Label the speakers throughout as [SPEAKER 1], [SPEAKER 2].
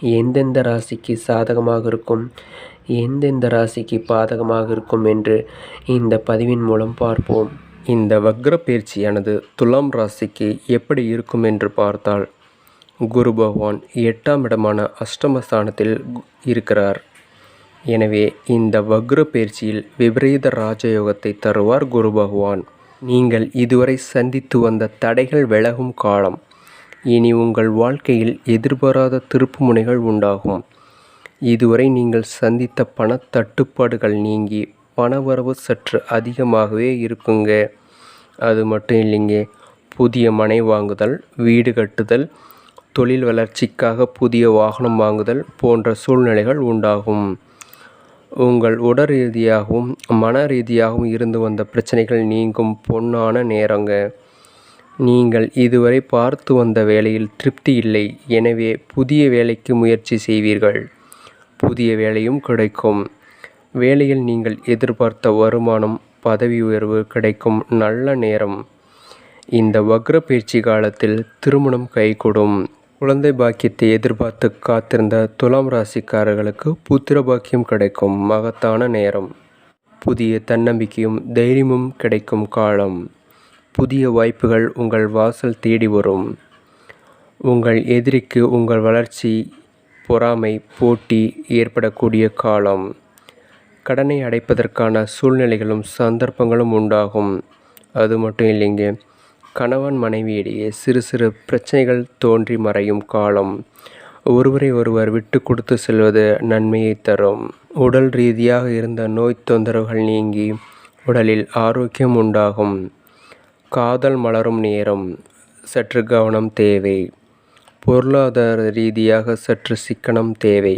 [SPEAKER 1] எந்தெந்த ராசிக்கு சாதகமாக இருக்கும் எந்தெந்த ராசிக்கு பாதகமாக இருக்கும் என்று இந்த பதிவின் மூலம் பார்ப்போம். இந்த வக்ர பயிற்சியானது துலாம் ராசிக்கு எப்படி இருக்கும் என்று பார்த்தால் குரு பகவான் எட்டாம் இடமான அஷ்டமஸ்தானத்தில் கு- இருக்கிறார். எனவே இந்த வக்ர பயிற்சியில் விபரீத ராஜயோகத்தை தருவார் குரு பகவான். நீங்கள் இதுவரை சந்தித்து வந்த தடைகள் விலகும் காலம் இனி உங்கள் வாழ்க்கையில் எதிர்பாராத திருப்புமுனைகள் உண்டாகும். இதுவரை நீங்கள் சந்தித்த பணத் தட்டுப்பாடுகள் நீங்கி பணவரவு சற்று அதிகமாகவே இருக்குங்க. அது மட்டும் இல்லைங்க. புதிய மனை வாங்குதல் வீடு கட்டுதல் தொழில் வளர்ச்சிக்காக புதிய வாகனம் வாங்குதல் போன்ற சூழ்நிலைகள் உண்டாகும். உங்கள் உடல் ரீதியாகவும் மன ரீதியாகவும் இருந்து வந்த பிரச்சனைகள் நீங்கும் பொன்னான நேரங்க. நீங்கள் இதுவரை பார்த்து வந்த வேலையில் திருப்தி இல்லை. எனவே புதிய வேலைக்கு முயற்சி செய்வீர்கள். புதிய வேலையும் கிடைக்கும். வேலையில் நீங்கள் எதிர்பார்த்த வருமானம் பதவி உயர்வு கிடைக்கும். நல்ல நேரம். இந்த வக்ர பயிற்சி காலத்தில் திருமணம் கைகூடும். குழந்தை பாக்கியத்தை எதிர்பார்த்து காத்திருந்த துலாம் ராசிக்காரர்களுக்கு புத்திர பாக்கியம் கிடைக்கும். மகத்தான நேரம். புதிய தன்னம்பிக்கையும் தைரியமும் கிடைக்கும் காலம். புதிய வாய்ப்புகள் உங்கள் வாசல் தேடி வரும். உங்கள் எதிரிக்கு உங்கள் வளர்ச்சி பொறாமை போட்டி ஏற்படக்கூடிய காலம். கடனை அடைப்பதற்கான சூழ்நிலைகளும் சந்தர்ப்பங்களும் உண்டாகும். அது மட்டும் இல்லைங்க. கணவன் மனைவியிடையே சிறு சிறு பிரச்சனைகள் தோன்றி மறையும் காலம். ஒருவரை ஒருவர் விட்டு கொடுத்து செல்வது நன்மையை தரும். உடல் ரீதியாக இருந்த நோய் தொந்தரவுகள் நீங்கி உடலில் ஆரோக்கியம் உண்டாகும். காதல் மலரும் நேரம் சற்று கவனம் தேவை. பொருளாதார ரீதியாக சற்று சிக்கனம் தேவை.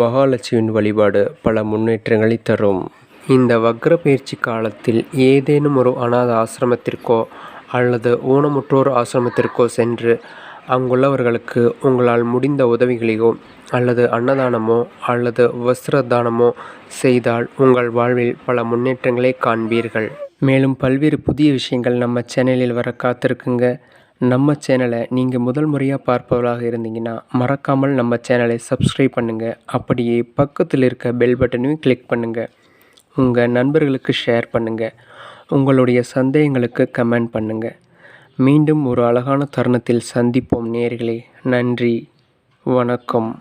[SPEAKER 1] மகாலட்சுமியின் வழிபாடு பல முன்னேற்றங்களை தரும். இந்த வக்ர பயிற்சி காலத்தில் ஏதேனும் ஒரு அநாத ஆசிரமத்திற்கோ அல்லது ஊனமுற்றோர் ஆசிரமத்திற்கோ சென்று அங்குள்ளவர்களுக்கு உங்களால் முடிந்த உதவிகளையோ அல்லது அன்னதானமோ அல்லது வஸ்திர தானமோ செய்தால் உங்கள் வாழ்வில் பல முன்னேற்றங்களை காண்பீர்கள். மேலும் பல்வேறு புதிய விஷயங்கள் நம்ம சேனலில் வர காத்திருக்குங்க. நம்ம சேனலை நீங்கள் முதல் முறையாக பார்ப்பவர்களாக இருந்தீங்கன்னா மறக்காமல் நம்ம சேனலை சப்ஸ்கிரைப் பண்ணுங்கள் அப்படியே பக்கத்தில் இருக்க பெல் பட்டனையும் கிளிக் பண்ணுங்கள் உங்கள் நண்பர்களுக்கு ஷேர் பண்ணுங்கள் உங்களுடைய சந்தேகங்களுக்கு கமெண்ட் பண்ணுங்கள் மீண்டும் ஒரு அழகான தருணத்தில் சந்திப்போம் நேர்களே. நன்றி. வணக்கம்.